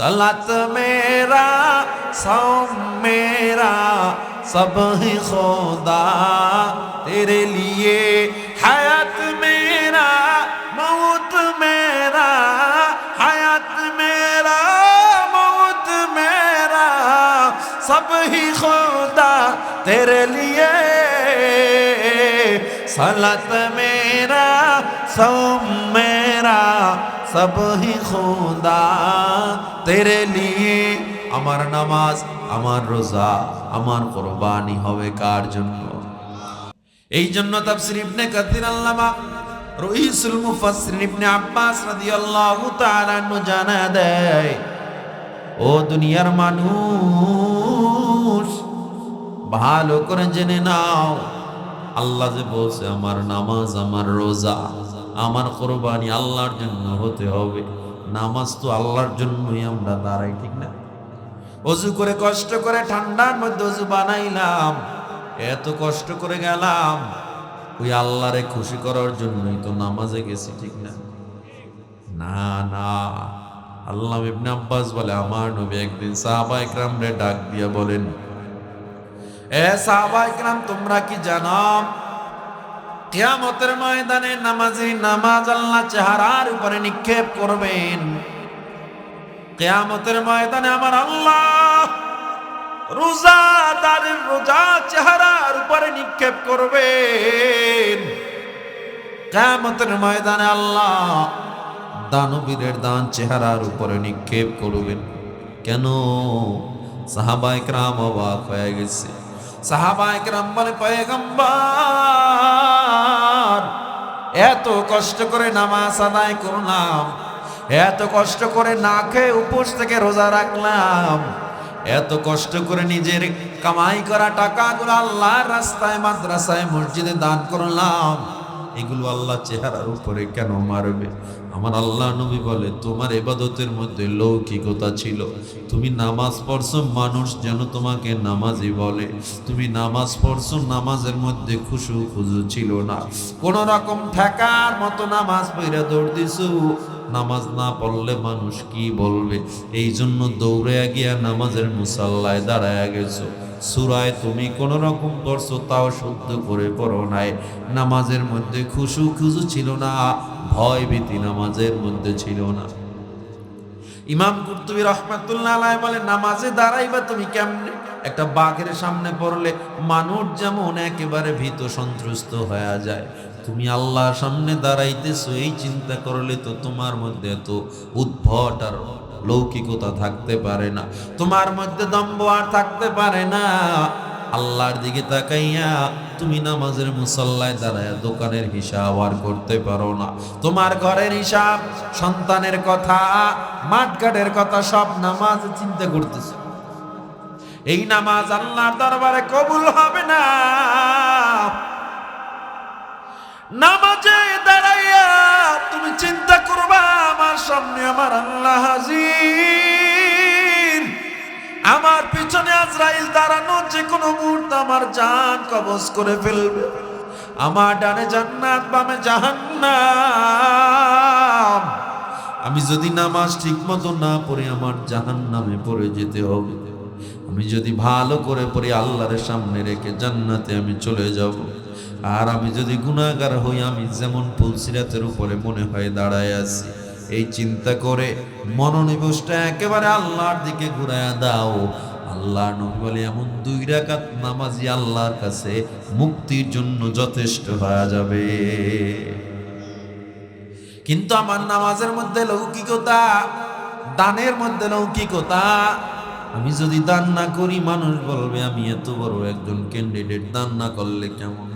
سلط میرا، سوم میرا، سب ہی خدا تیرے لیے۔ حیات میرا، موت میرا، حیات میرا، موت میرا، سب ہی خدا تیرے لیے۔ سلط میرا، سوم میرا সব হি খুদা, তেরে নিয়ে আমার নামাজ, আমার রোজা, আমার কোরবানি হবে কার জন্য? এই জন্য তাফসির ইবনে কাসির আল্লামা রইসুল মুফাসসির ইবনে আব্বাস রাদিয়াল্লাহু তাআলা নু জানা দেয়, ও দুনিয়ার মানুষ, ভালো করে জেনে নাও, আল্লাহ যে বলছে আমার নামাজ, আমার রোজা। আমার কোরবানি আল্লাহর জন্য হতে হবে। নামাজ তো আল্লাহর জন্যই আমরা দাঁড়াই, ঠিক না? অজু করে কষ্ট করে ঠান্ডার মধ্যে অজু বানাইলাম, এত কষ্ট করে গেলাম, ওই আল্লাহরে খুশি করার জন্যই তো নামাজে গেছি, ঠিক না? না না, আল্লাহ ইবনে আব্বাস বলে, আমার নবী একদিন সাহাবা একরাম রে ডাক দিয়া বলেন, এ সাহাবা একরাম, তোমরা কি জানো কিয়ামতের ময়দানে নামাজি নামাজ আল্লাহ চেহারার উপরে নিক্ষেপ করবেন। কেয়ামতের ময়দানে আমার আল্লাহ রোজা রোজাদারের রোজা চেহারার উপরে নিক্ষেপ করবেন। কেয়ামতের ময়দানে আল্লাহ দানবীরের দান চেহারার উপরে নিক্ষেপ করবেন। কেন? সাহাবাইক রাম অবাক হয়ে গেছে। সাহাবাইক রাম বলে পয়গম্বর, এত কষ্ট করে নামাজ আদায় করলাম, এত কষ্ট করে না খেয়ে উপোস থেকে রোজা রাখলাম, এত কষ্ট করে নিজের কামাই করা টাকাগুলো আল্লাহর রাস্তায়, মাদ্রাসায়, মসজিদে দান করলাম। এগুলো আল্লাহ চেহারার উপরে কেন মারবে? আমার আল্লাহ নবী বলে, তোমার এবাদতের মধ্যে লৌকিকতা ছিল। তুমি নামাজ পড়ছ, মানুষ যেন তোমাকে নামাজি বলে। তুমি নামাজ পড়ছ, নামাজের মধ্যে খুশু খুজু ছিল না। কোন রকম ঠেকার মতো নামাজ পইরা দৌড় দিছু। নামাজ না পড়লে মানুষ কি বলবে? এই জন্য দৌড়ে গিয়া নামাজের মুসাল্লায় দাঁড়ায় গেছো। সুরায় তুমি কোন রকম করছ তাও শুদ্ধ করে পড়ো নাই। নামাজের মধ্যে খুশু খুজু ছিল না। ভয় ভীতি নামাজের মধ্যে ছিল না। ইমাম কুর্তুবী রহমাতুল্লাহ আলাই বলে নামাজে দাঁড়াইবা তুমি কেমনে? একটা বাঘের সামনে পড়লে মানুষ যেমন একেবারে ভীত সন্ত্রস্ত হয়ে যায়। তুমি আল্লাহর সামনে দাঁড়াইতেছো, এই চিন্তা করলে তো তোমার মধ্যে এত উদ্ভট আর লৌকিকতা থাকতে পারে না। তোমার মধ্যে দম্ভ আর থাকতে পারে না। আল্লাহর দিকে তাকাইয়া তুমি নামাজের মুসল্লায় দাঁড়ায় দোকানের হিসাব আর করতে পারো না। তোমার ঘরের হিসাব, সন্তানের কথা, মাঠঘাটের কথা, সব নামাজ চিন্তা করতেছে। এই নামাজ আল্লাহর দরবারে কবুল হবে না। নামাজে দাঁড়াইয়া তুমি চিন্তা করবা, আমার সামনে আমার আল্লাহ হাজির। আমার পিছনে আজরাইল দাঁড়ানো যে কোনো মুহূর্তে আমার জান কবজ করে ফেলবে। আমার ডানে জান্নাত, বামে জাহান্নাম। আমি যদি নামাজ ঠিক মতো না পড়ে, আমার জাহান্নামে পড়ে যেতে হবে। আমি যদি ভালো করে পড়ি, আল্লাহর সামনে রেখে জান্নাতে আমি চলে যাব। আর আমি যদি গুণাগার হই, আমি যেমন পুলসিরাতের উপরে মনে হয় দাঁড়ায় আছি। এই চিন্তা করে মনোনিবেশটা একেবারে আল্লাহর দিকে ঘুরায় দাও। আল্লাহ নবী বলে, এমন দুই রাকাত নামাজি আল্লাহর কাছে মুক্তির জন্য যথেষ্ট হয়ে যাবে। কিন্তু আমার নামাজের মধ্যে লৌকিকতা, দানের মধ্যে লৌকিকতা, আমি যদি দান না করি, মানুষ বলবে, আমি এত বড় একজন ক্যান্ডিডেট দান না করলে কেমন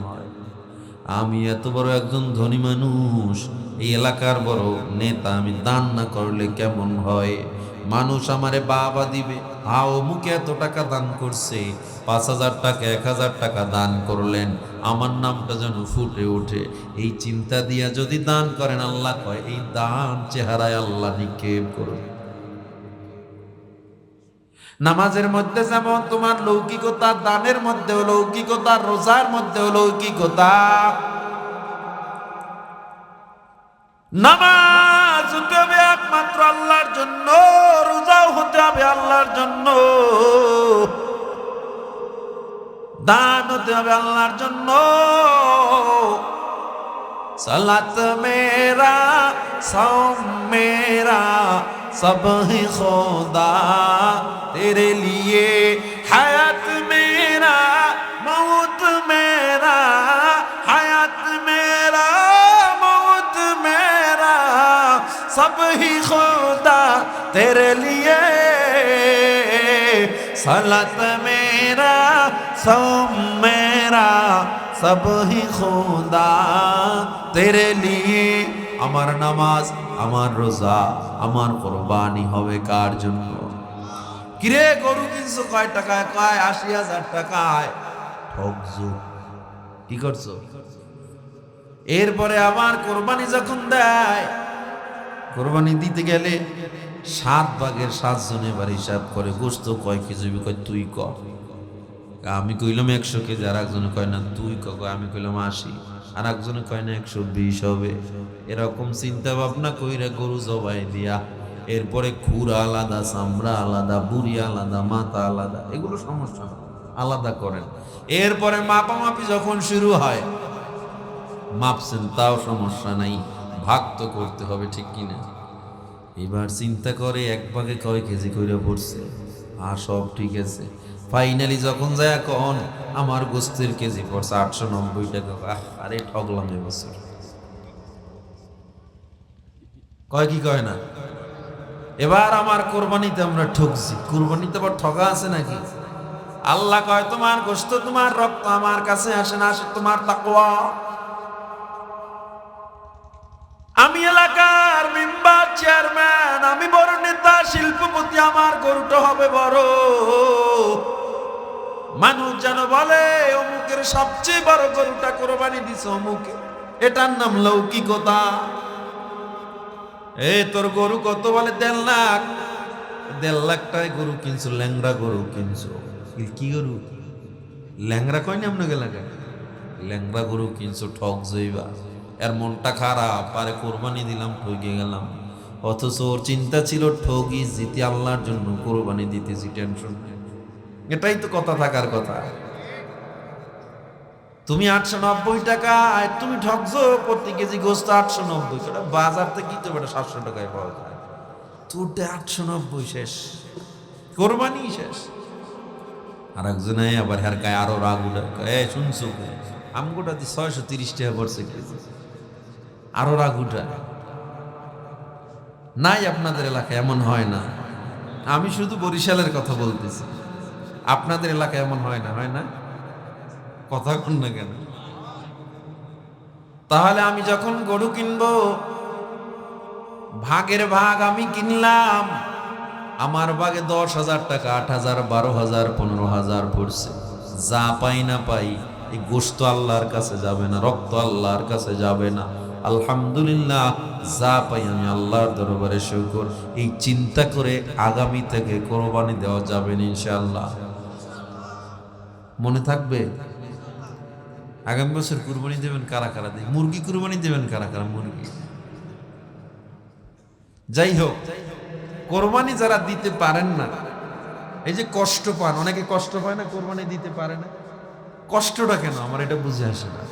আমি এত বড় একজন ধনী মানুষ, এই এলাকার বড় নেতা আমি দান না করলে কেমন হয়? মানুষ আমারে বাবা দিবে, হাও মুখে এত টাকা দান করছে, পাঁচ হাজার টাকা, এক হাজার টাকা দান করলেন, আমার নামটা যেন ফুটে ওঠে। এই চিন্তা দিয়া যদি দান করেন, আল্লাহ কয়, এই দান চেহারায় আল্লাহ নিক্ষেপ করুন। নামাজের মধ্যে যেমন তোমার লৌকিকতা, দানের মধ্যেও লৌকিকতা, রোজার মধ্যেও লৌকিকতা। নামাজ হতে হবে একমাত্র আল্লাহর জন্য, রোজাও হতে হবে আল্লাহর জন্য। দান হতে হবে আল্লাহর জন্য। সালাত মেরা সম মেরা सब है खुदा तेरे लिए हयात मेरा मौत मेरा हयात मेरा मौत मेरा सब ही खुदा तेरे लिए सलत मेरा सोम मेरा सब ही खुदा तेरे लिए আমার নামাজ, আমার রোজা, আমার কোরবানি হবে কার জন্য? কিরে গরু কিনছো কয় টাকায়? কয় আশি হাজার টাকায়? ঠকছো কি করছ? এরপরে আবার কোরবানি যখন দেয়, কোরবানি দিতে গেলে সাত ভাগের সাত জন এবার হিসাব করে, গোস্ত কয় কেজি কয়, তুই ক। আমি কইলাম একশো কেজি, আর একজনে কয়, না, তুই কক আমি কইলাম আশি। আর একজনে কয় না, একশো বিশ হবে। এরকম চিন্তা ভাবনা কইরা গরু জবাই দিয়া, এরপরে খুর আলাদা, চামড়া আলাদা, বুড়ি আলাদা, মাথা আলাদা, এগুলো সমস্যা আলাদা করেন। এরপরে মাপামাপি যখন শুরু হয়, মাপছেন, তাও সমস্যা নাই, ভাগ তো করতে হবে, ঠিক কিনা এবার চিন্তা করে, এক ভাগে কয় কেজি কইরা পড়ছে আর সব ঠিক আছে। ফাইনালি যখন যায়, কন, আমার গোস্তের কেজি পড়ছে আটশো নব্বই টাকা। আরে, ঠগলাম এবছর কয় কি কয় না? এবার আমার কোরবানিতে আমরা ঠকছি কোরবানিতে আবার ঠগা আছে নাকি? আল্লাহ কয়, তোমার গোস্ত, তোমার রক্ত আমার কাছে আসে না, আসে তোমার তাকওয়া। আমি এলাকার মেম্বার চেয়ারম্যান, আমি বড় নেতা শিল্পপতি, আমার গরুটা হবে বড়। মানুষ যেন বলে, অমুকের সবচেয়ে বড় গরুটা কোরবানি দিছে অমুকে। এটার নাম লৌকিকতা। এই তোর গরু কত বলে? দেড় লাখ। দেড় লাখ টাকায় গরু কিনছো ল্যাংরা গরু কিনছো। কি- গরু? ল্যাংরা কয় না আপনাকে এলাকায়? ল্যাংরা গরু কিনছো ঠক জইবা এর মনটা খারাপ, আরে কোরবানি দিলাম ঠকে গেলাম। অথচ ওর চিন্তা ছিল ঠগি জিতি আল্লাহর জন্য কোরবানি দিতেছি, টেনশন এটাই তো কথা থাকার কথা। তুমি আটশো নব্বই টাকা তুমি ঠকছো প্রতি কেজি গোস্ত আটশো নব্বই। সেটা বাজার থেকে কিনতে পারে সাতশো টাকায় পাওয়া যায়। তোরটা আটশো নব্বই শেষ। কোরবানি শেষ। আর একজনে আবার হের গায়ে আরও রাগ উঠে। শুনছো আমগোটা ছয়শো তিরিশ টাকা পড়ছে কেজি। আরও রাগ উঠায় নাই আপনাদের এলাকায়, এমন হয় না। আমি শুধু বরিশালের কথা বলতেছি। আপনাদের এলাকায় এমন হয় না হয় না? কথা কন না কেন? তাহলে আমি যখন গরু কিনবো, ভাগের ভাগ আমি কিনলাম। আমার ভাগে দশ হাজার টাকা, আট হাজার, বারো হাজার, পনেরো হাজার পড়ছে। যা পাই না পাই, এই গোস্ত আল্লাহর কাছে যাবে না, রক্ত আল্লাহর কাছে যাবে না। আলহামদুলিল্লাহ, যা পাই আমি আল্লাহর দরবারে শুকর। এই চিন্তা করে আগামী থেকে কোরবানি দেওয়া যাবে ইনশাআল্লাহ। মনে থাকবে? আগামী বছর কুরবানি দেবেন কারা কারা? দেয় মুরগি কুরবানি দেবেন কারা কারা? মুরগি। যাই হোক, কোরবানি যারা দিতে পারেন না, এই যে কষ্ট পান, অনেকে কষ্ট পায় না, কোরবানি দিতে পারে না। কষ্টটা কেন? আমার এটা বুঝে আসে না।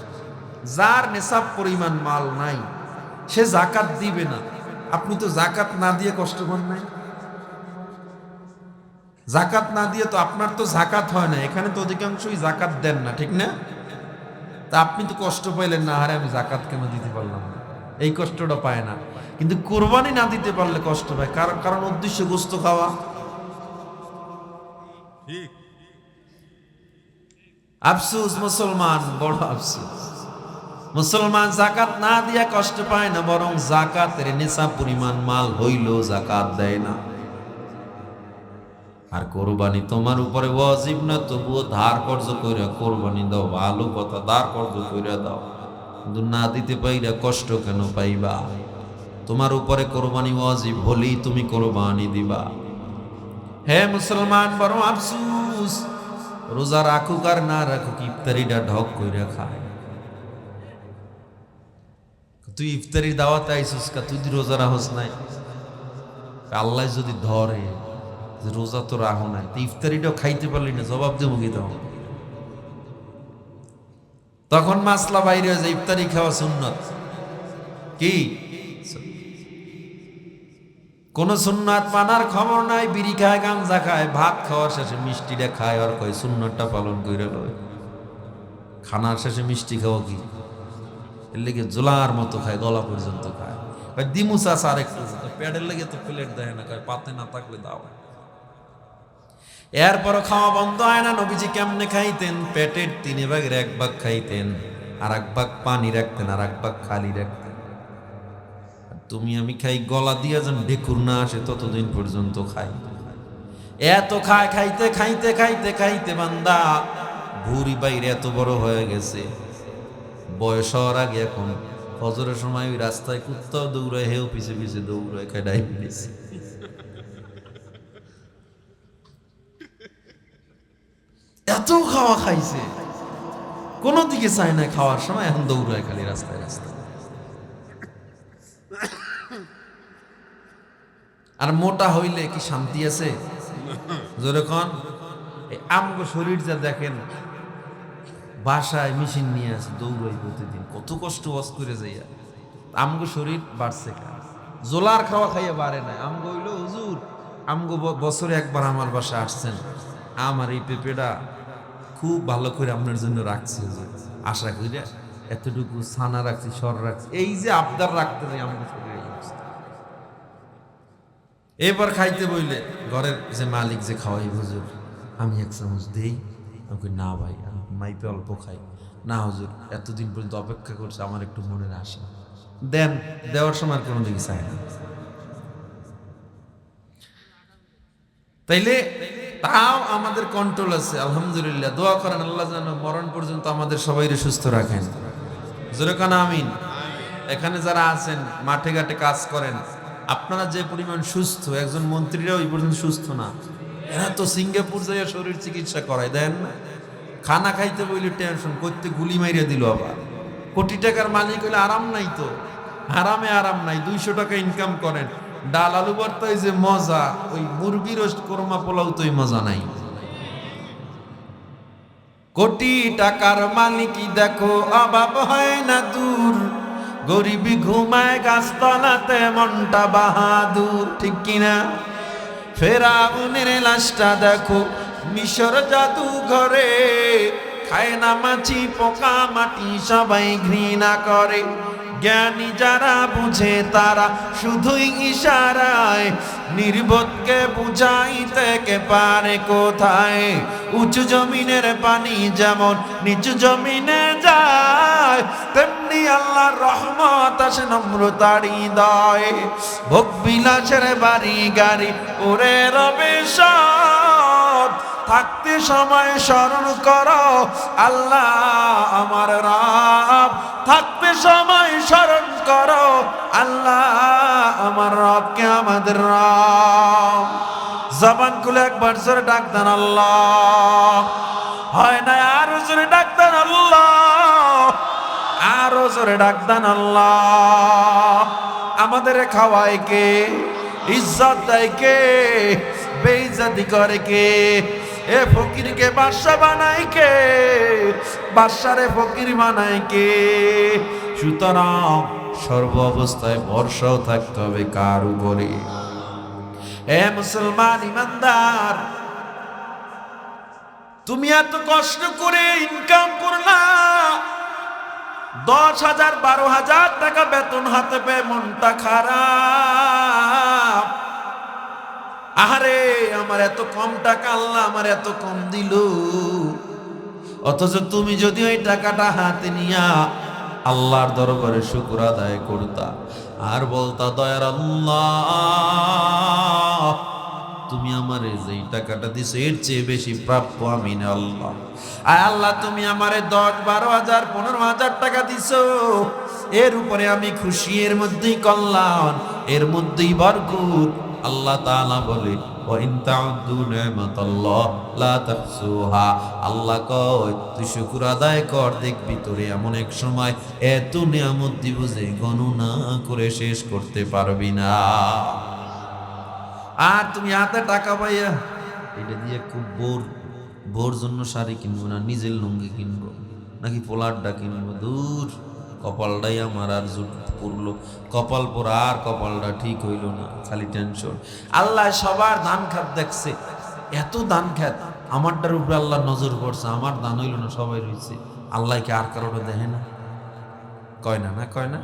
যার নেশাব পরিমাণ মাল নাই সে জাকাত দিবে না। আপনি তো জাকাত না দিয়ে কষ্ট পান নাই? জাকাত না দিয়ে তো আপনার তো জাকাত হয় না এখানে তো অধিকাংশই জাকাত দেন না ঠিক না? তা আপনি তো কষ্ট পাইলেন না আরে আমি জাকাত কেন দিতে পারলাম না? এই কষ্টটা পায় না। কিন্তু কোরবানি না দিতে পারলে কষ্ট পায় কারণ কারণ উদ্দেশ্য গোস্ত খাওয়া। আফসুস মুসলমান বড় আফসুস। মুসলমান জাকাত না দিয়া কষ্ট পায় না, বরং জাকাতের নেশা পরিমাণ মাল হইল জাকাত দেয় না। আর কোরবানি তোমার উপরে ওয়াজিব না, তবুও ধার কর্জ কইরা কোরবানি দাও, ভালো কথা, ধার কর্জ কইরা দাও। কিন্তু না দিতে পাইরা কষ্ট কেন পাইবা? তোমার উপরে কোরবানি ওয়াজিব হলেই তুমি কোরবানি দিবা। হে মুসলমান, বড় আফসুস, রোজা রাখুক আর না রাখুক, ইফতারিটা ঢক কইরা খায়। তুই ইফতারির দাওয়াতে আইসুস কা, তুই রোজা রাহস নাই। আল্লাহ যদি ধরে রোজা তো রাহো নাই, তো ইফতারিটাও খাইতে পারলি না, জবাব দেবো কি তখন তখন মাসলা বাইরে হয়ে যায়, ইফতারি খাওয়া সুন্নত। কি? কোন সুন্নাত মানার খবর নাই, বিড়ি খায় গাঞ্জা খায়, ভাত খাওয়ার শেষে মিষ্টিটা খায়, আর কয়, সুন্নতটা পালন করে লয়। খানার শেষে মিষ্টি খাওয়া কি? এর লেগে জোলার মতো খায়, গলা পর্যন্ত খায়। কয় দিমু চাষ আর একটু, প্যাডের লেগে তো প্লেট দেয় না, কয় পাতে না থাকলে দাও। এরপরও খাওয়া বন্ধ হয় না, নবীজি কেমনে খাইতেন? পেটের তিনে ভাগের এক ভাগ খাইতেন, আর এক ভাগ পানি রাখতেন, আর এক ভাগ খালি রাখতেন। তুমি, আমি খাই, গলা দিয়ে যেন ঢেকুর না আসে, ততদিন পর্যন্ত খাই। এত খায়, খাইতে খাইতে খাইতে খাইতে বান্দা ভুরি বাইরে এত বড় হয়ে গেছে। বয়স হওয়ার আগে এখন ফজরের সময় ওই রাস্তায় কুত্তাও দৌড়ায়, হেও পিছে পিছে দৌড়ায় খায় ডায়াবেটিস এত খাওয়া খাইছে। কোনো দিকে চায় না খাওয়ার সময়, এখন দৌড়ায় খালি রাস্তায় রাস্তায়। আর মোটা হইলে কি শান্তি আছে? যেরকম আমগো শরীর যা দেখেন বাসায় মেশিন নিয়ে আছে দৌড়াই প্রতিদিন। কত কষ্ট বস করে যাইয়া আমগো শরীর বাড়ছে কেন জোলার খাওয়া খাইয়া বাড়ে না আমগো হইল, হুজুর, আমগো বছরে একবার আমার বাসা আসছেন। আমার এই পেঁপেটা খুব ভালো করে আপনার জন্য রাখছি, হুজুর। আশা করি এতটুকু ছানা রাখছি, সর রাখছি। এই যে আবদার রাখতে যাই আমাকে শরীরে। এবার খাইতে বইলে ঘরের যে মালিক যে খাওয়াই, হুজুর, আমি এক চামচ দেই। আমাকে না ভাই আমি মাইপে অল্প খাই। না, হুজুর, এতদিন পর্যন্ত অপেক্ষা করছে, আমার একটু মনের আশা। দেন, দেওয়ার সময় কোনো দিকে চায় না। তাইলে তাও আমাদের কন্ট্রোল আছে, আলহামদুলিল্লাহ। দোয়া করেন, আল্লাহ যেন মরণ পর্যন্ত আমাদের সবাইরে সুস্থ রাখেন। জোরেখানা আমিন। এখানে যারা আছেন, মাঠে ঘাটে কাজ করেন, আপনারা যে পরিমাণ সুস্থ, একজন মন্ত্রীরা ওই পর্যন্ত সুস্থ না। এরা তো সিঙ্গাপুর যাইয়া শরীর চিকিৎসা করায়, দেন না? খানা খাইতে বইলে টেনশন, করতে গুলি মাইরা দিল আবার। কোটি টাকার মালিক হলে আরাম নাই তো। আরামে আরাম নাই, দুইশো টাকা ইনকাম করেন। ডাল আলু ভর্তায় যে মজা, ওই মুরগি রোস্ট কোরমা পোলাও তো মজা নাই। কোটি টাকার মালিকই দেখো, অভাব হয় না দূর। গরিবি ঘুমায় গাছতলাতে, মনটা বাহাদুর। ঠিক কিনা? ফেরাউনের লাশটা দেখো মিশর জাদু ঘরে, খায় না মাছি, পোকা মাটি, সবাই ঘৃণা করে। জ্ঞানী যারা বুঝে তারা শুধুই ইশারায়, নির্বোধকে বুঝাইতে কে পারে কোথায়? উঁচু জমিনের পানি যেমন নিচু জমিনে যায়, তেমনি আল্লাহর রহমত আসে নম্রতার হৃদয়। ভোগ বিলাসের বাড়ি গাড়ি, ওরে রবে সব। থাকতে সময় স্মরণ করো, আল্লাহ আমার রব। থাকতে সময় স্মরণ করো, আল্লাহ আমার রবকে আমাদের রব। জবান খুলে একবার জোরে ডাক দেন আল্লাহ। হয় না, আরও জোরে ডাক দেন আল্লাহ। আরও জোরে ডাক দেন আল্লাহ। আমাদের খাওয়ায় কে? ইজ্জত দেয় কে? বেইজ্জতি করে কে? এ ফকিরকে বাদশা বানায় কে? বাদশারে ফকির বানায় কে? সুতরাং সর্ব অবস্থায় ভরসাও থাকতে হবে কার উপরে? এ মুসলমান ইমানদার, তুমি এত কষ্ট করে ইনকাম করলা। দশ হাজার, বারো হাজার টাকা বেতন হাতে পেয়ে মনটা খারাপ। আহারে, আমার এত কম টাকা আল্লাহ আমার এত কম দিল। অথচ তুমি যদি ওই টাকাটা হাতে নিয়া আল্লাহর দরবারে শুকুর আদায় করতা, আর বলতা, দয়ার আল্লাহ, তুমি আমারে যেই টাকাটা দিছো, এর চেয়ে বেশি প্রাপ্য আমি না আল্লাহ। আয় আল্লাহ, তুমি আমারে দশ, বারো হাজার, পনেরো হাজার টাকা দিছো। এর উপরে আমি খুশি এর মধ্যেই কল্যাণ, এর মধ্যেই বরকুত আল্লাহ তাআলা বলে আল্লাহ কয়, তুই শুকর আদায় কর, দেখবি তোরে এমন এক সময় এত নিয়ামত দিব যে গণনা করে শেষ করতে পারবি না। আর তুমি হাতে টাকা পাইয়া এটা দিয়ে খুব বোর বোর জন্য শাড়ি কিনবো না, নিজের লুঙ্গি কিনবো, নাকি পোলারটা কিনবো, দূর। কপালটাই আমার আর জুট পড়ল। কপাল পর আর কপালটা ঠিক হইল না, খালি টেনশন আল্লাহ সবার ধান খাত দেখছে। এত ধান খাত, আমারটার উপরে আল্লাহ নজর পড়ছে, আমার দান হইল না, সবাই রয়েছে আল্লাহকে আর কারোটা দেখে না। কয় না না কয় না?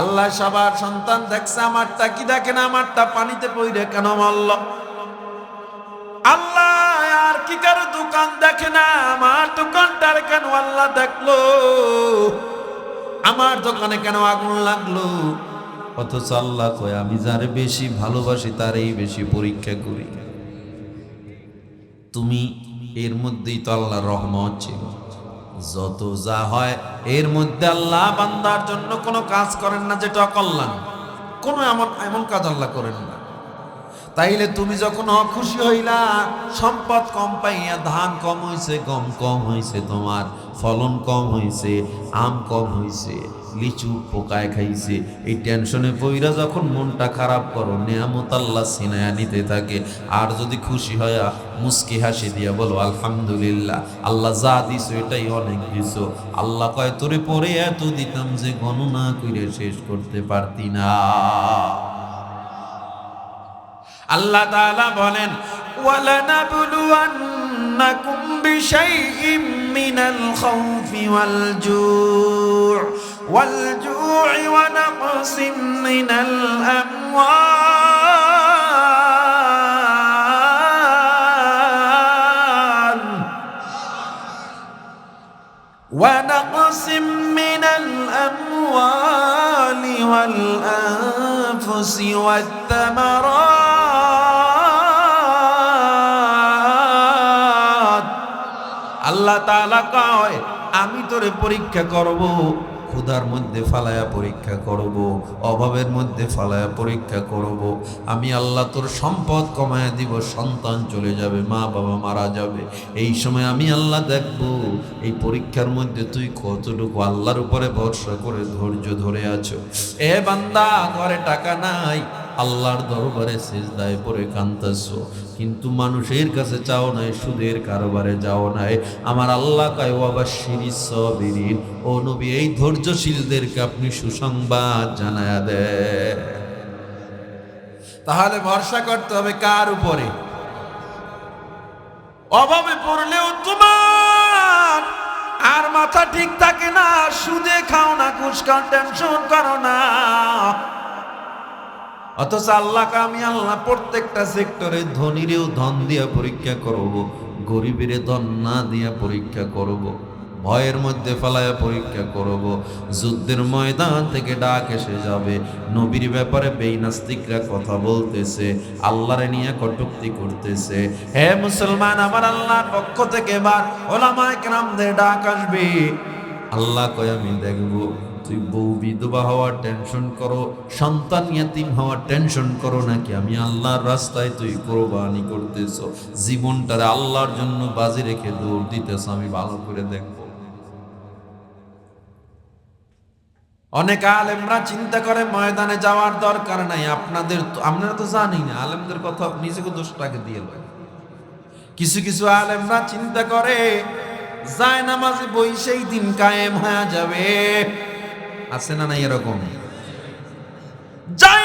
আল্লাহ সবার সন্তান দেখছে, আমারটা কি দেখে না, আমারটা পানিতে পইরে কেন মারল? আল্লাহ আর কি কারও দোকান দেখে না, আমার দোকানটার কেন আল্লাহ দেখল? আমার দোকানে কেন আগুন লাগল? অথচ আল্লাহ কয়, আমি যারে বেশি ভালোবাসি তারই বেশি পরীক্ষা করি। তুমি এর মধ্যেই তো আল্লাহর রহমত ছিল। যত যা হয়, এর মধ্যে আল্লাহ বান্দার জন্য কোনো কাজ করেন না যেটা অকল্যাণ। কোনো এমন এমন কাজ আল্লাহ করেন না। তাইলে তুমি যখন অখুশি হইলা, সম্পদ কম পাইয়া, ধান কম হইছে, গম কম হইছে তোমার, ফলন কম হইছে, আম কম হইছে, লিচু পোকায় খাইছে, এই টেনশনে পইরা যখন মনটা খারাপ করো, নেয়ামত আল্লাহ সিনায়া নিতে থাকে। আর যদি খুশি হয়া মুস্কি হাসি দিয়া বলো, আলহামদুলিল্লাহ, আল্লাহ যা দিছো এটাই অনেক দিছো। আল্লাহ কয়, তোরে পরে এত দিতাম যে গণনা কইরে শেষ করতে পারতি না। আল্লাহ তাআলা বলেন ওয়ালানাবলুয়ান্নাকুম বিশাইইম মিনাল খাউফি ওয়াল জু' ওয়াল জু'i ওয়া নাকসিম মিনাল আমওয়াল ওয়া নাকসিম মিনাল আমওয়ালি ওয়াল আনফুসি ওয়াত তামারাত আল্লাহ কয়, আমি তোরে পরীক্ষা করব, ক্ষুধার মধ্যে ফালায়া পরীক্ষা করব, অভাবের মধ্যে ফালায়া পরীক্ষা করব। আমি আল্লাহ তোর সম্পদ কমায়া দিব, সন্তান চলে যাবে, মা বাবা মারা যাবে। এই সময় আমি আল্লাহ দেখব, এই পরীক্ষার মধ্যে তুই কতটুকু আল্লাহর উপরে ভরসা করে ধৈর্য ধরে আছো। এ বান্দা, ঘরে টাকা নাই আল্লাহর দরবারে সেজদায় পরে কান্তাছো কিন্তু মানুষের কাছে চাও নাই, সুদের কারবারে যাও নাই। আমার আল্লাহ কায় অবাশিরি সবিরিন। ও নবী, এই ধৈর্যশীলদেরকে আপনি সুসংবাদ জানায়া দে তাহলে ভরসা করতে হবে কার উপরে? অভাবে পড়লেও তোমার আর মাথা ঠিক থাকে না, সুদে খাও না, কুসকার, টেনশন করো না। অথচ আল্লাহকে আমি আল্লাহ প্রত্যেকটা সেক্টরে ধনীরেও ধন দিয়া পরীক্ষা করব, গরিবের ধন না দিয়া পরীক্ষা করব, ভয়ের মধ্যে ফেলায়া পরীক্ষা করব, যুদ্ধের ময়দান থেকে ডাক এসে যাবে, নবীর ব্যাপারে বেইনাস্তিকরা কথা বলতেছে, আল্লাহরে নিয়ে কটুক্তি করতেছে। হে মুসলমান, আমার আল্লাহর পক্ষ থেকে এবার ওলামায়ে কেরামদের ডাক আসবে। আল্লাহ কয়, আমি দেখব। তুই বউ বিধবা হওয়ার টেনশন করো, সন্তান ইয়াতিম হওয়ার টেনশন করো নাকি? আমি আল্লাহর রাস্তায় তুই কোরবানি করতেছ। জীবনটারে আল্লাহর জন্য বাজি রেখে দৌড় দিতেছ, আমি ভালো করে দেখব। অনেক আলেমরা চিন্তা করে, ময়দানে যাওয়ার দরকার নাই। আপনাদের আপনারা তো জানি না, আলেমদের কথা নিজেকে দোষটাকে দিয়ে লয়। কিছু কিছু আলেমরা চিন্তা করে, যায় নামাজে বই সেই দিন কায়েম হয়ে যাবে। আছে না নাই এরকম?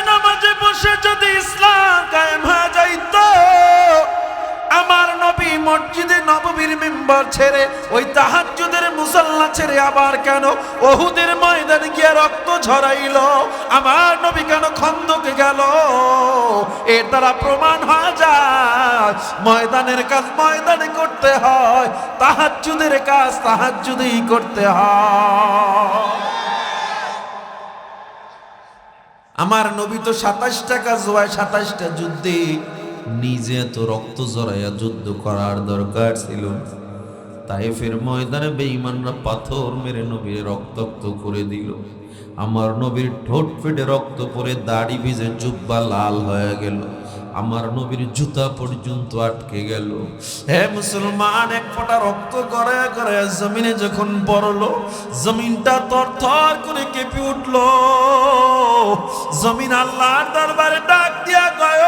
নামাজে বসে যদি ইসলাম কায়েম হয়ে যাইতো, আমার নবী মসজিদে নববীর মেম্বার ছেড়ে, ওই তাহাজ্জুদের মুসাল্লা ছেড়ে আবার কেন ওহুদের ময়দানে গিয়ে রক্ত ঝরাইল? আমার নবী কেন খন্দকে গেল? এর দ্বারা প্রমাণ হয়ে যায়, ময়দানের কাজ ময়দানে করতে হয়, তাহাজ্জুদের কাজ তাহাজ্জুদেই করতে হয়। আমার নবী তো সাতাশটা কাজ হয়, সাতাশটা যুদ্ধে। নিজে তো রক্ত জড়াইয়া যুদ্ধ করার দরকার ছিল। তাই ফের ময়দানে বেঈমানরা পাথর মেরে নবীর রক্তাক্ত করে দিল। আমার নবীর ঠোঁট ফেটে রক্ত পরে দাড়ি ভিজে জুব্বা লাল হয়ে গেল। আমার নবীর জুতা পর্যন্ত আটকে গেল। হে মুসলমান, এক ফোঁটা রক্ত করে করে জমিনে যখন পড়ল, জমিনটা তর থর করে কেঁপে উঠল। জমিন আল্লাহর দরবারে ডাক দিয়া গয়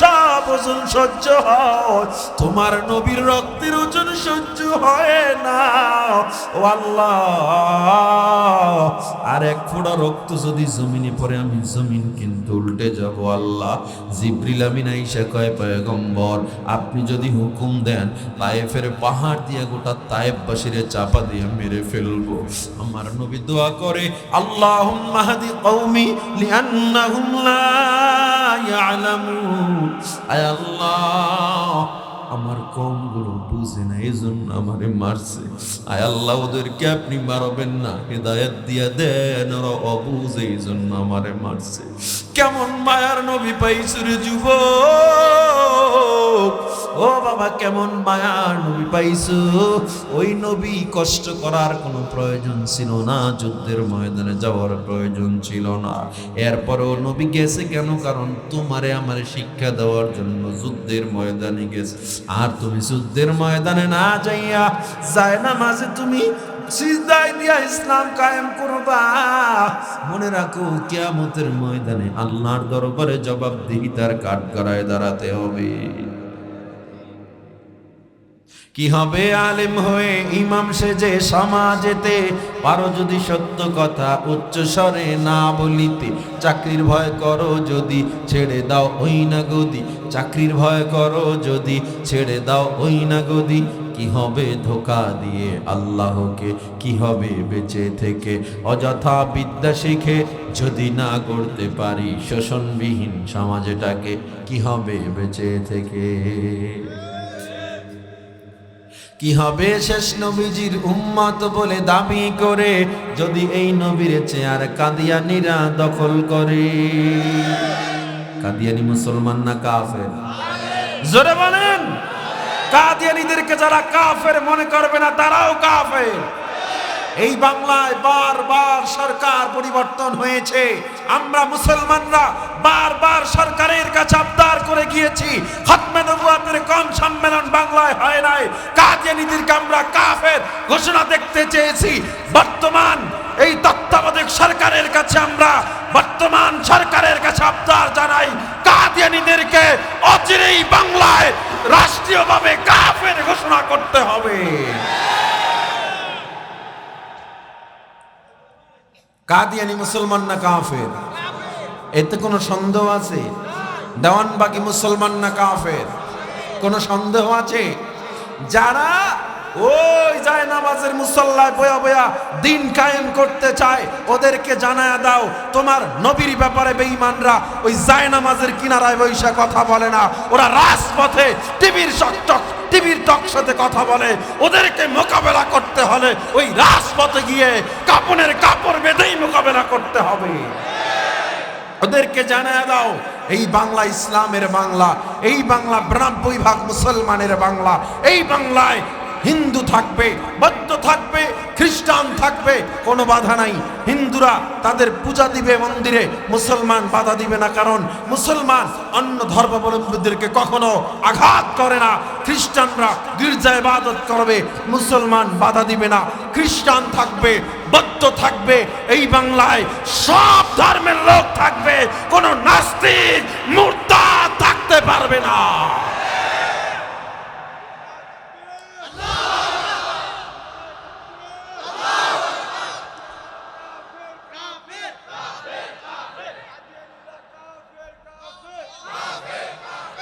সব ওজন সহ্য হয়। তোমার নবীর রক্তের ওজন সহ্য হয় না। ও আল্লাহ আর এক ফোঁটা রক্ত যদি জমিনে পড়ে, আমি জমিন কিন্তু উল্টে যাব আল্লাহ। জিব্রিল আমিন আইসা কয়, পয়গম্বর, আপনি যদি হুকুম দেন, তায়েফের পাহাড় দিয়ে গোটা তায়েববাসীরে চাপা দিয়ে মেরে ফেলব। আমার নবী দোয়া করে, আল্লাহুম্মা হাদি কওমি লিআন্নাহুম লা ইয়ালামুন। আল্লাহ, আমার কমগুলো বুঝে না এই জন্য আমারে মারছে। আয় আল্লাহ, ওদেরকে আপনি মারবেন না, হৃদায়ত দিয়া দেন, ওরা এই জন্য আমারে মারছে। কেমন মায়ার নবী পাইছুর যুব ও বাবা, কেমন মায়ার নবী পাইছো? ওই নবী কষ্ট করার কোনো প্রয়োজন ছিল না, যুদ্ধের ময়দানে যাওয়ার প্রয়োজন ছিল না। এরপরেও নবী গেছে কেন? কারণ তোমারে আমার শিক্ষা দেওয়ার জন্য যুদ্ধের ময়দানে গেছে। আর তুমি যুদ্ধের ময়দানে না যাইয়া যায় না মাঝে তুমি ইসলাম কায়েম করবা। মনে রাখো, কিয়ামতের ময়দানে আল্লাহর দরবারে জবাবদিহিতার কাঠ গড়ায় দাঁড়াতে হবে। কি হবে আলেম হয়ে ইমাম সেজে সমাজেতে? পারো যদি সত্য কথা উচ্চ স্বরে না বলিতে। চাকরির ভয় করো যদি ছেড়ে দাও ওই না গদি চাকরির ভয় করো যদি ছেড়ে দাও ওই না গদি কি হবে ধোকা দিয়ে আল্লাহকে? কি হবে বেঁচে থেকে? অযথা বিদ্যা শিখে যদি না করতে পারি শোষণবিহীন সমাজটাকে, কি হবে বেঁচে থেকে? কি হবে শেষ নবীজির উম্মত বলে দাবি করে? যদি এই নবীর চেয়ার কাদিয়ানিরা দখল করে। কাদিয়ানি মুসলমান না কাফের? জোরে বলেন। কাদিয়ানিদেরকে যারা কাফের মনে করবে না, তারাও কাফের। এই বাংলায় বারবার সরকার পরিবর্তন হয়েছে। আমরা মুসলমানরা বারবার সরকারের কাছে আবদার করে গিয়েছি। খতমে কম সম্মেলন বাংলায় হয় নাই। কাদিয়ানিদেরকে আমরা কাফের ঘোষণা দেখতে চেয়েছি। বর্তমান এই তত্ত্বাবধায়ক সরকারের কাছে আমরা, বর্তমান সরকারের কাছে আবদার জানাই কাদিয়ানিদেরকে অচিরেই বাংলায় রাষ্ট্রীয়ভাবে কাফের ঘোষণা করতে হবে। কাদিয়ানি মুসলমান না কাফের? এতে কোনো সন্দেহ আছে? দেওয়ানবাগি মুসলমান না কাফের? কোনো সন্দেহ আছে? যারা ওই যায় নামাজের মুসল্লায় বয়া বয়া দিন কায়েম করতে চায়, ওদেরকে জানায়া দাও, তোমার নবীর ব্যাপারে বেঈমানরা ওই যায় নামাজের কিনারায় বৈশা কথা বলে না। ওরা রাজপথে টিভির চকচক টিভির টক সাথে কথা বলে। ওদেরকে মোকাবেলা করতে হলে ওই রাজপথে গিয়ে কাপনের কাপড় বেঁধেই মোকাবেলা করতে হবে। ওদেরকে জানায় দাও, এই বাংলা ইসলামের বাংলা, এই বাংলা ব্রাহ্মই ভাগ মুসলমানের বাংলা, এই বাংলায় হিন্দু থাকবে, বৌদ্ধ থাকবে, খ্রিস্টান থাকবে, কোনো বাধা নাই। হিন্দুরা তাদের পূজা দিবে মন্দিরে, মুসলমান বাধা দিবে না, কারণ মুসলমান অন্য ধর্মাবলম্বীদেরকে কখনো আঘাত করে না। খ্রিস্টানরা গির্জায় ইবাদত করবে, মুসলমান বাধা দিবে না। খ্রিস্টান থাকবে, বৌদ্ধ থাকবে, এই বাংলায় সব ধর্মের লোক থাকবে, কোনো নাস্তিক মূর্তা থাকতে পারবে না।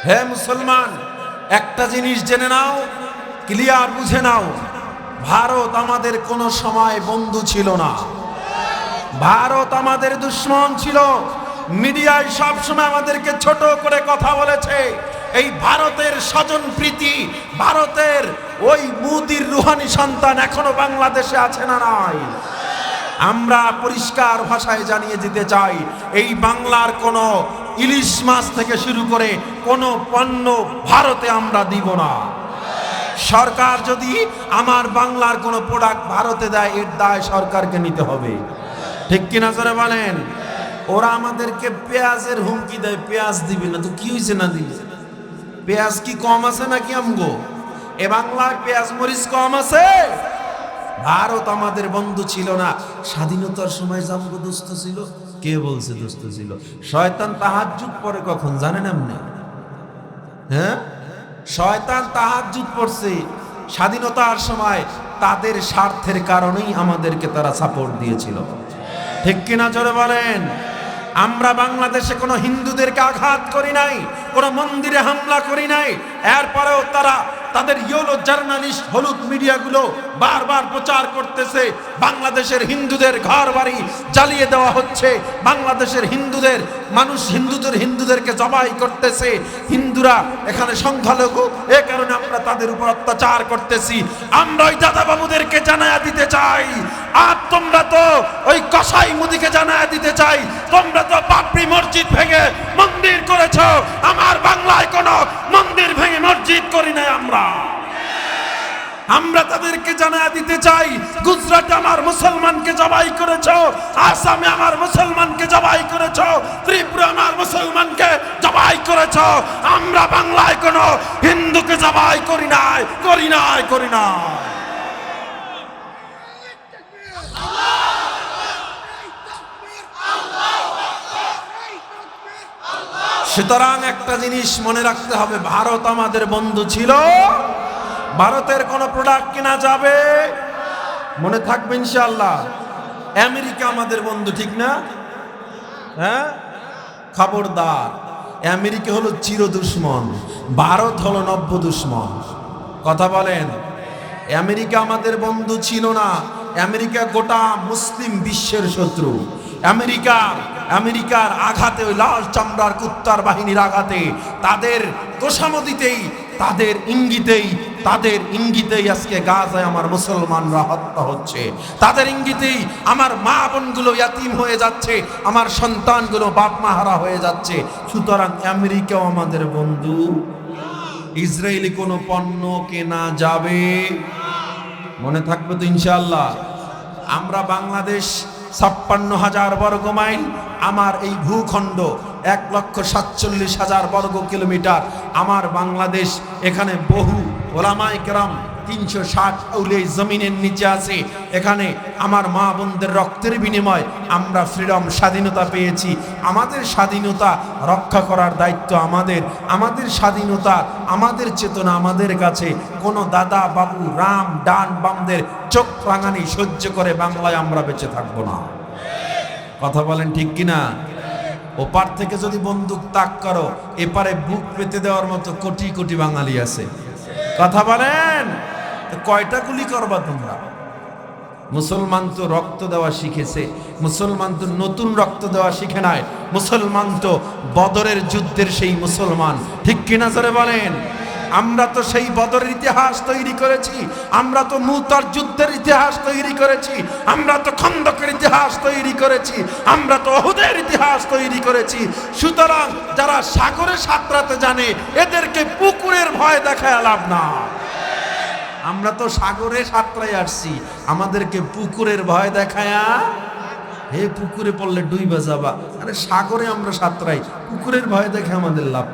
হে মুসলমান, একটা জিনিস জেনে নাও, ক্লিয়ার বুঝে নাও, ভারত আমাদের কোনো সময় বন্ধু ছিল না। ভারত আমাদের দুশ্মন ছিল। মিডিয়ায় সবসময় আমাদেরকে ছোট করে কথা বলেছে, এই ভারতের স্বজন প্রীতি, ভারতের ওই মুদির রুহানি সন্তান এখনও বাংলাদেশে আছে না নাই। আমরা পরিষ্কার ভাষায় জানিয়ে দিতে চাই, এই বাংলার কোনো ইলিশ মাছ থেকে শুরু করে কোনো পণ্য ভারতে আমরা দিব না। সরকার যদি আমার বাংলার কোনো প্রোডাক্ট ভারতে দেয়, এর দায় সরকারকে নিতে হবে। ঠিক কিনা করে বলেন? ওরা আমাদেরকে পেঁয়াজের হুমকি দেয়, পেঁয়াজ দিবি না। তো কি হয়েছে না দিলে পেঁয়াজ কি কম আছে নাকি আমগো? এ বাংলায় পেঁয়াজ, মরিচ কম আছে? ভারত আমাদের বন্ধু ছিল না। স্বাধীনতার সময় জামগো দুস্থ ছিল। কে বলছে দুস্থ ছিল? শয়তান তাহাজ্জুদ পরে কখন? জানেন আপনি? হ্যাঁ? শয়তান তাহাজ্জুদ পড়ছে স্বাধীনতার সময় তাদের স্বার্থের কারণেই আমাদেরকে তারা সাপোর্ট দিয়েছিল। ঠিক কিনা জোরে বলেন? আমরা বাংলাদেশে কোনো হিন্দুদেরকে আঘাত করি নাই, কোনো মন্দিরে হামলা করি নাই, এরপরেও তারা তাদের ইয়েলো জার্নালিস্ট হলুদ মিডিয়াগুলো বারবার প্রচার করতেছে, বাংলাদেশের হিন্দুদের ঘর বাড়ি জ্বালিয়ে দেওয়া হচ্ছে, বাংলাদেশের হিন্দুদের, মানুষ হিন্দুদের হিন্দুদেরকে জবাই করতেছে, হিন্দুরা এখানে সংখ্যালঘু, এ কারণে আমরা তাদের উপর অত্যাচার করতেছি। আমরা ওই দাদা বাবুদেরকে জানায়া দিতে চাই আর তোমরা তো ওই কসাই মুদিকে জানায়া দিতে চাই। তোমরা তো বাপরি মসজিদ ভেঙে মন্দির করেছ। আমার বাংলায় কোনো মন্দির ভেঙে মসজিদ করি নাই আমরা। আমরা তাদেরকে জানায় দিতে চাই, গুজরাটে আমার মুসলমানকে জবাই করেছ, আসামে আমার মুসলমানকে জবাই করেছ, ত্রিপুরা আমার মুসলমানকে জবাই করেছ। আমরা বাংলায় কোনো হিন্দুকে জবাই করি নাই করি নাই করি নাই। সুতরাং একটা জিনিস মনে রাখতে হবে, ভারত আমাদের বন্ধু ছিল। ভারতের কোন প্রোডাক্ট কেনা যাবে? মনে থাকবে ইনশাল্লাহ আমেরিকা আমাদের বন্ধু, ঠিক না? হ্যাঁ? খবরদার। আমেরিকা হলো চির দুশ্মন, ভারত হলো নব্য দুশ্মন। কথা বলেন। আমেরিকা আমাদের বন্ধু ছিল না, আমেরিকা গোটা মুসলিম বিশ্বের শত্রু। আমেরিকার আমেরিকার আঘাতে ওই লাল চামড়ার কুত্তার বাহিনীর আঘাতে তাদের তোষামদিতেই তাদের ইঙ্গিতেই তাদের ইঙ্গিতেই আজকে গাজায় আমার মুসলমানরা হত্যা হচ্ছে। তাদের ইঙ্গিতেই আমার মা বোনগুলো ইয়াতিম হয়ে যাচ্ছে, আমার সন্তানগুলো বাপ মাহারা হয়ে যাচ্ছে। সুতরাং আমেরিকাও আমাদের বন্ধু। ইসরায়েলি কোনো পণ্য কেনা যাবে? মনে থাকবে তো ইনশাল্লাহ আমরা বাংলাদেশ ছাপ্পান্ন হাজার বর্গ মাইল। আমার এই ভূখণ্ড এক লক্ষ সাতচল্লিশ হাজার বর্গ কিলোমিটার। আমার বাংলাদেশ, এখানে বহু ওলামায় কেরাম তিনশো ষাট আউলে জমিনের নিচে আছে। এখানে আমার মা বোনদের রক্তের বিনিময় আমরা ফ্রিডম স্বাধীনতা পেয়েছি। আমাদের স্বাধীনতা রক্ষা করার দায়িত্ব আমাদের। আমাদের স্বাধীনতা, আমাদের চেতনা আমাদের কাছে। কোনো দাদা, বাবু, রাম, ডান, বামদের চোখ রাঙানি সহ্য করে বাংলায় আমরা বেঁচে থাকব না। কথা বলেন ঠিক কিনা? ওপার থেকে যদি বন্দুক তাক করো, এপারে বুক পেতে দেওয়ার মতো কোটি কোটি বাঙালি আছে। কথা বলেন? কয়টা গুলি করবা তোমরা? মুসলমান তো রক্ত দেওয়া শিখেছে, মুসলমান তো নতুন রক্ত দেওয়া শিখে নাই, মুসলমান তো বদরের যুদ্ধের সেই মুসলমান। ঠিক কিনা জোরে বলেন? আমরা তো সেই বদরের ইতিহাস তৈরি করেছি, আমরা তো মুতার যুদ্ধের ইতিহাস তৈরি করেছি, আমরা তো খন্দকের ইতিহাস তৈরি করেছি, আমরা তো অহুদের ইতিহাস তৈরি করেছি। সুতরাং যারা সাগরে সাঁতরাতে জানে, এদেরকে পুকুরের ভয় দেখায় লাভ না আমরা তো সাগরে সাঁতরাই আসছি। আমাদেরকে পুকুরের ভয় দেখায়া হে পুকুরে পড়লে ডুইবা যাবা। আরে সাগরে আমরা সাঁতরাই, পুকুরের ভয় দেখে আমাদের লাভ?